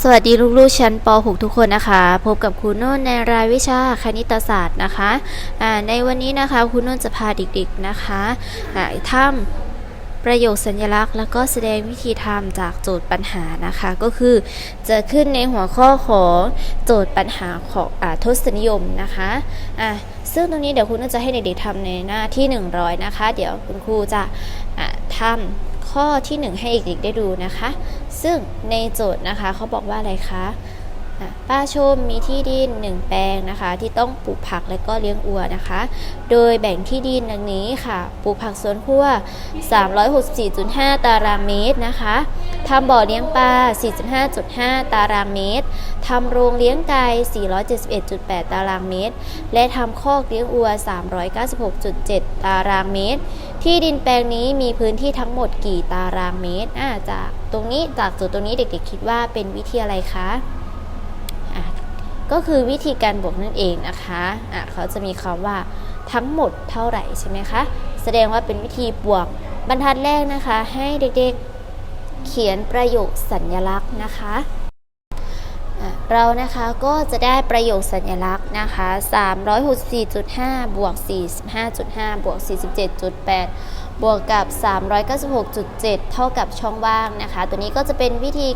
สวัสดีลูกๆชั้นป .6 ทุกคนนะคะ พบกับครูนุ่นในรายวิชาคณิตศาสตร์นะคะอ่าในวันนี้นะคะครูนุ่นจะพาเด็กๆนะคะอ่าทำประโยคสัญลักษณ์ แล้วก็แสดงวิธีทำจากโจทย์ปัญหานะคะ ก็คือจะขึ้นในหัวข้อของโจทย์ปัญหาของอทศนิยมนะคะอ่าซึ่งตรงนี้เดี๋ยวครูนุ่นจะให้เด็กๆทำในหน้าที่ 100 นะคะ เดี๋ยวคุณครูจะอ่าทำ ข้อที่ 1 ให้เด็กๆได้ดูนะคะ ซึ่งในโจทย์นะคะเขาบอกว่าอะไรคะอะ ป้าชมมีที่ดิน1แปลงนะคะ ที่ต้องปลูกผักและก็เลี้ยงอัวนะคะ โดยแบ่งที่ดินดังนี้ค่ะ ปลูกผักสวนครัว 364.5 ตารางเมตรนะคะทำบ่อเลี้ยงปลา 45.5 ตารางเมตรทำโรงเลี้ยงไก่ 471.8 ตารางเมตร และทำคอกเลี้ยงอัว 396.7 ตารางเมตร ที่ดินแปลงนี้มีพื้นที่ทั้งหมดกี่ตารางเมตรอ่าจากตรงนี้จากจุดตรงนี้เด็กๆ คิดว่าเป็นวิธีอะไรคะ ก็คือวิธีการบวกนั่นเองนะคะอะเขาจะมีคำว่าทั้งหมดเท่าไหร่ใช่ไหมคะ แสดงว่าเป็นวิธีบวกบรรทัดแรกนะคะ ให้เด็กๆเขียนประโยคสัญลักษณ์นะคะะเรานะคะก็จะได้ประโยคสัญลักษณ์นะคะ 364.5 บวก 45.5 บวก 47.8 บวกกับ 396.7 เท่ากับช่องว่างนะคะ ตัวนี้ก็จะเป็นวิธี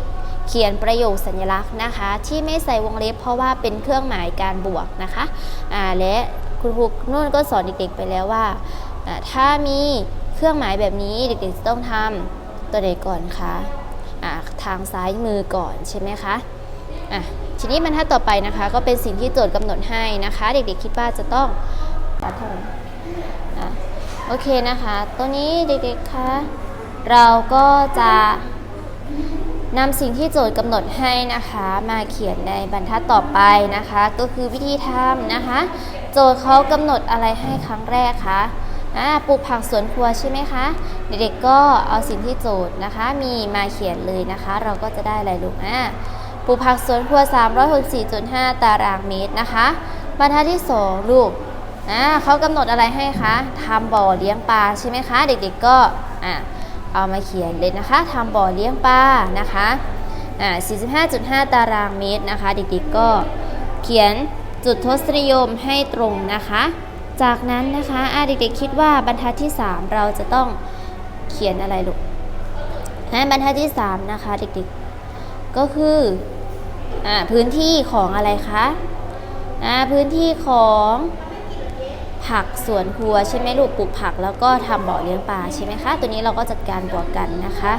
เขียนประโยคสัญลักษณ์นะคะ ที่ไม่ใส่วงเล็บเพราะว่าเป็นเครื่องหมายการบวกนะคะอ่าและคุณครูนุ่นก็สอนเด็กๆไปแล้วว่า ถ้ามีเครื่องหมายแบบนี้เด็กๆจะต้องทำตัวใดก่อนคะอ่าทางซ้ายมือก่อนใช่ไหมคะอะทีนี้บรรทัดต่อไปนะคะ ก็เป็นสิ่งที่โจทย์กำหนดให้นะคะ เด็กๆคิดว่าจะต้องตัดเท่าไหร่อะโอเคนะคะ ตัวนี้เด็กๆคะเราก็จะ นำสิ่งที่โจทย์กำหนดให้นะคะมาเขียนในบรรทัดต่อไปนะคะ ก็คือวิธีทำนะคะ โจทย์เขากำหนดอะไรให้ครั้งแรกคะอ่าปลูกผักสวนครัวใช่ไหมคะ เด็กๆก็เอาสิ่งที่โจทย์นะคะ มีมาเขียนเลยนะคะ เราก็จะได้อะไรลูกอ่าปลูกผักสวนครัว 364.5 ตารางเมตรนะคะ บรรทัดที่ 2 ลูกอ่าเขากำหนดอะไรให้คะทำบ่อเลี้ยงปลาใช่ไหมคะ เด็กๆก็อ่า เอามาเขียนเลยนะคะทำบ่อเลี้ยงปลานะคะอ่า45.5 ตารางเมตรนะคะ เด็กๆก็เขียนจุดทศนิยมให้ตรงนะคะ จากนั้นนะคะอ่าเด็กๆคิดว่าบรรทัดที่ 3 เราจะต้องเขียนอะไรลูกนะบรรทัดที่ 3 นะคะ เด็กๆ ก็คืออพื้นที่ของอะไรคะพื้นที่ของ ผักสวนครัวใช่ไหมลูกปลูกผักแล้วก็ทำบ่อเลี้ยงปลาใช่ไหมคะ ตัวนี้เราก็จัดการบวกกันนะคะ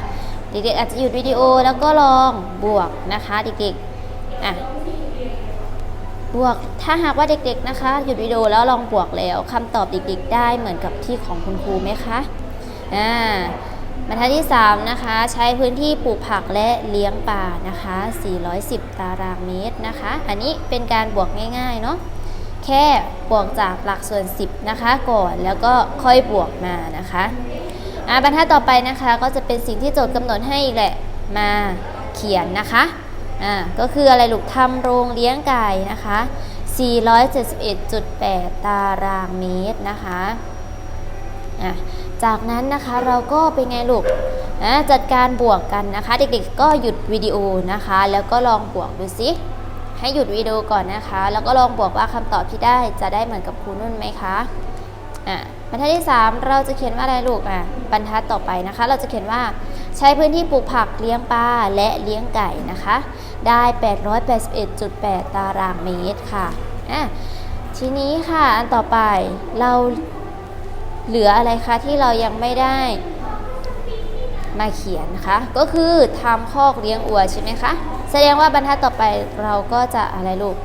เด็กๆอาจจะหยุดวิดีโอแล้วก็ลองบวกนะคะเด็กๆอะบวกถ้าหากว่าเด็กๆนะคะ หยุดวิดีโอแล้วลองบวกแล้วคำตอบเด็กๆ ได้เหมือนกับที่ของคุณครูไหมคะอ่าบรรทัดที่ 3 นะคะ ใช้พื้นที่ปลูกผักและเลี้ยงปลานะคะ 410 ตารางเมตรนะคะ อันนี้เป็นการบวกง่ายๆ เนาะ แค่บวกจากหลักส่วน 10 นะคะ ก่อนแล้วก็ค่อยบวกมานะคะอ่าบรรทัดต่อไปนะคะก็จะเป็นสิ่งที่โจทย์กำหนดให้อีกแหละมาเขียนนะคะอ่าก็คืออะไรลูกทำโรงเลี้ยงไก่นะคะ 471.8 ตารางเมตรนะคะอะจากนั้นนะคะเราก็เป็นไงลูกอะจัดการบวกกันนะคะ เด็กๆก็หยุดวิดีโอนะคะ แล้วก็ลองบวกดูสิ ให้หยุดวิดีโอก่อนนะคะ แล้วก็ลองบวกว่าคำตอบที่ได้จะได้เหมือนกับครูนุ่นไหมคะอะบรรทัดที่ 3 เราจะเขียนว่าอะไรลูกอะบรรทัดต่อไปนะคะ เราจะเขียนว่าใช้พื้นที่ปลูกผักเลี้ยงปลาและเลี้ยงไก่นะคะ ได้ 881.8 ตารางเมตรค่ะอะทีนี้ค่ะอันต่อไปเราเหลืออะไรคะที่เรายังไม่ได้มาเขียนนะคะ ก็คือทำคอกเลี้ยงอัวใช่ไหมคะ แสดงว่าบรรทัดต่อไปเราก็จะอะไรลูก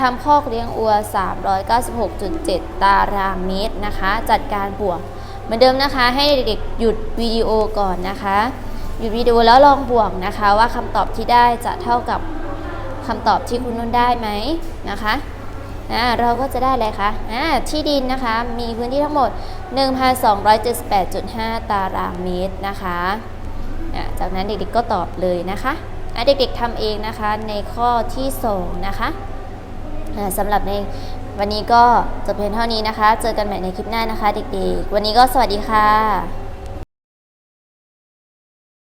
ทำคอกเลี้ยงอัว 396.7 ตารางเมตรนะคะ จัดการบวก เหมือนเดิมนะคะ ให้เด็กๆหยุดวิดีโอก่อนนะคะ หยุดวิดีโอแล้วลองบวกนะคะ ว่าคำตอบที่ได้จะเท่ากับคำตอบที่คุณนุ่นได้ไหมนะคะเราก็จะได้อะไรคะอ่าที่ดินนะคะ มีพื้นที่ทั้งหมด 1,278.5 ตารางเมตรนะคะ จากนั้นเด็กๆก็ตอบเลยนะคะ เด็กๆทำเองนะคะในข้อที่2นะคะสำหรับในวันนี้ก็จบเพียงเท่านี้นะคะ เจอกันใหม่ในคลิปหน้านะคะ เด็กๆ วันนี้ก็สวัสดีค่ะ